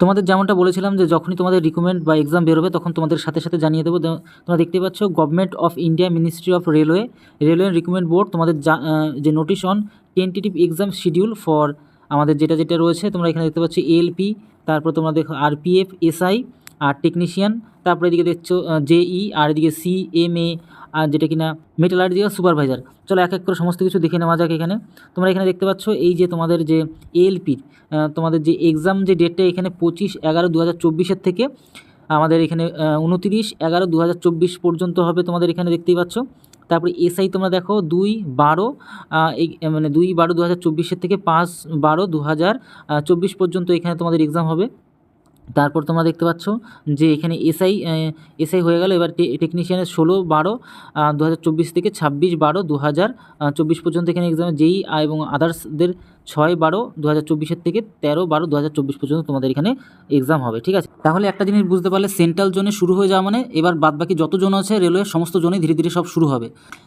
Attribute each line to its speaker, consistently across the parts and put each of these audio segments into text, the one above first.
Speaker 1: তোমাদের যেমনটা বলেছিলাম যে যখনই তোমাদের রিক্রুটমেন্ট বা এক্সাম বেরোবে তখন তোমাদের সাথে সাথে জানিয়ে দেবো। তোমরা দেখতে পাচ্ছ government of India ministry of railway railway recruitment board তোমাদের যা- notice on tentative exam schedule for আমাদের যেটা যেটা রয়েছে, তোমরা এখানে দেখতে পাচ্ছ এএলপি তারপর তোমরা দেখো আরপিএফ এসআই আর টেকনিশিয়ান তারপরে এদিকে দেখছ জেই আর এদিকে সি এম এ আর যেটা কিনা মেটালার্জিক্যাল সুপারভাইজার চলো এক এক করে সমস্ত কিছু দেখে নেওয়া যাক এখানে। তোমরা এখানে দেখতে পাচ্ছ এই যে তোমাদের যে এএলপির তোমাদের যে এক্সাম যে ডেটটা এখানে পঁচিশ এগারো দু হাজার চব্বিশের থেকে, আমাদের এখানে উনতিরিশ এগারো দু পর্যন্ত হবে তোমাদের এখানে দেখতেই পাচ্ছ। তারপরে এসআই তোমরা দেখো দুই বারো এই মানে দুই বারো দু হাজার থেকে পাঁচ বারো দু হাজার চব্বিশ পর্যন্ত এখানে তোমাদের এক্সাম হবে। তারপর তোমরা দেখতে পাচ্ছ যে এখানে এসআই এসআই হয়ে গেল। এবার টেকনিশিয়ানের ষোলো, বারো দু থেকে ছাব্বিশ, বারো দু পর্যন্ত এখানে এক্সামে যেই এবং আদার্সদের ছয়, বারো দু হাজার থেকে তেরো, বারো দু পর্যন্ত তোমাদের এখানে এক্সাম হবে, ঠিক আছে? তাহলে একটা জিনিস বুঝতে পারলে সেন্ট্রাল জোনে শুরু হয়ে যাওয়া মানে এবার বাদবাকি যত জোন আছে রেলওয়ের সমস্ত জোনে ধীরে ধীরে সব শুরু হবে।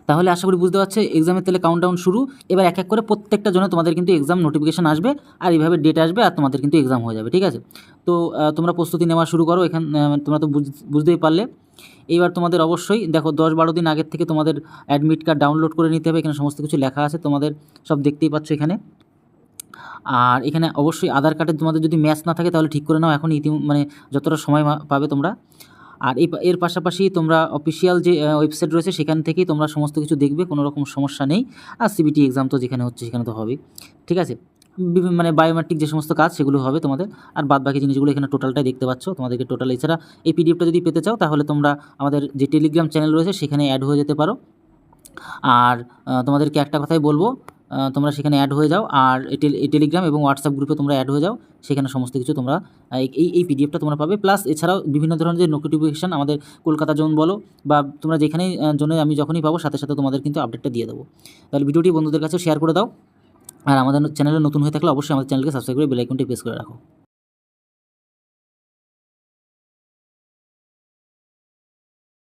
Speaker 1: তাহলে আশা করি বুঝতে পারছে এক্সামের তাহলে কাউন্টডাউন শুরু। এবার এক এক করে প্রত্যেকটা জনে তোমাদের কিন্তু এক্সাম নোটিফিকেশন আসবে, আর এইভাবে ডেট আসবে, আর তোমাদের কিন্তু এক্সাম হয়ে যাবে, ঠিক আছে? তো তোমরা প্রস্তুতি নেওয়া শুরু করো। এখান তোমরা তো বুঝ- বুঝতেই পারলে। এইবার তোমাদের অবশ্যই, দেখো, দশ বারো দিন আগের থেকে তোমাদের অ্যাডমিট কার্ড ডাউনলোড করে নিতে হবে। এখানে সমস্ত কিছু লেখা আছে, তোমাদের সব দেখতেই পাচ্ছ এখানে। আর এখানে অবশ্যই আধার কার্ডের তোমাদের যদি ম্যাচ না থাকে, তাহলে ঠিক করে নাও। এখন ইতি মানে যতটা সময় পাবে তোমরা। আর এই এর পাশাপাশি তোমরা অফিসিয়াল যে ওয়েবসাইট রয়েছে, সেখান থেকেই তোমরা সমস্ত কিছু দেখবে। কোনো রকম সমস্যা নেই। আর সিবিটি এক্সাম তো যেখানে হচ্ছে, সেখানে তো হবেই। ঠিক আছে? মানে বায়োমেট্রিক যে সমস্ত কাজ সেগুলো হবে তোমাদের। আর বাদ বাকি জিনিসগুলো এখানে টোটালটাই দেখতে পাচ্ছ। তোমাদেরকে টোটাল এছাড়া এই পিডিএফটা যদি পেতে চাও, তাহলে তোমরা আমাদের যে টেলিগ্রাম চ্যানেল রয়েছে, সেখানে অ্যাড হয়ে যেতে পারো। আর তোমাদেরকে একটা কথাই বলব তোমরা সেখানে অ্যাড হয়ে যাও। আর এই টেল- এই টেলিগ্রাম এবং হোয়াটসঅ্যাপ গ্রুপে তোমরা অ্যাড হয়ে যাও। সেখানে সমস্ত কিছু তোমরা এই এই পিডিএফটা তোমরা পাবে। প্লাস এছাড়াও বিভিন্ন ধরনের যে নোটিফিকেশান আমাদের কলকাতা জোন বলো, বা তোমরা যেখানেই জোনে আমি যখনই পাবো, সাথে সাথে তোমাদের কিন্তু আপডেটটা দিয়ে দেবো। তাহলে ভিডিওটি বন্ধুদের কাছে শেয়ার করে দাও। আর আমাদের চ্যানেলে নতুন হয়ে থাকলে অবশ্যই আমাদের চ্যানেলকে সাবস্ক্রাইব করে বেলাইকনটি প্রেস করে রাখো।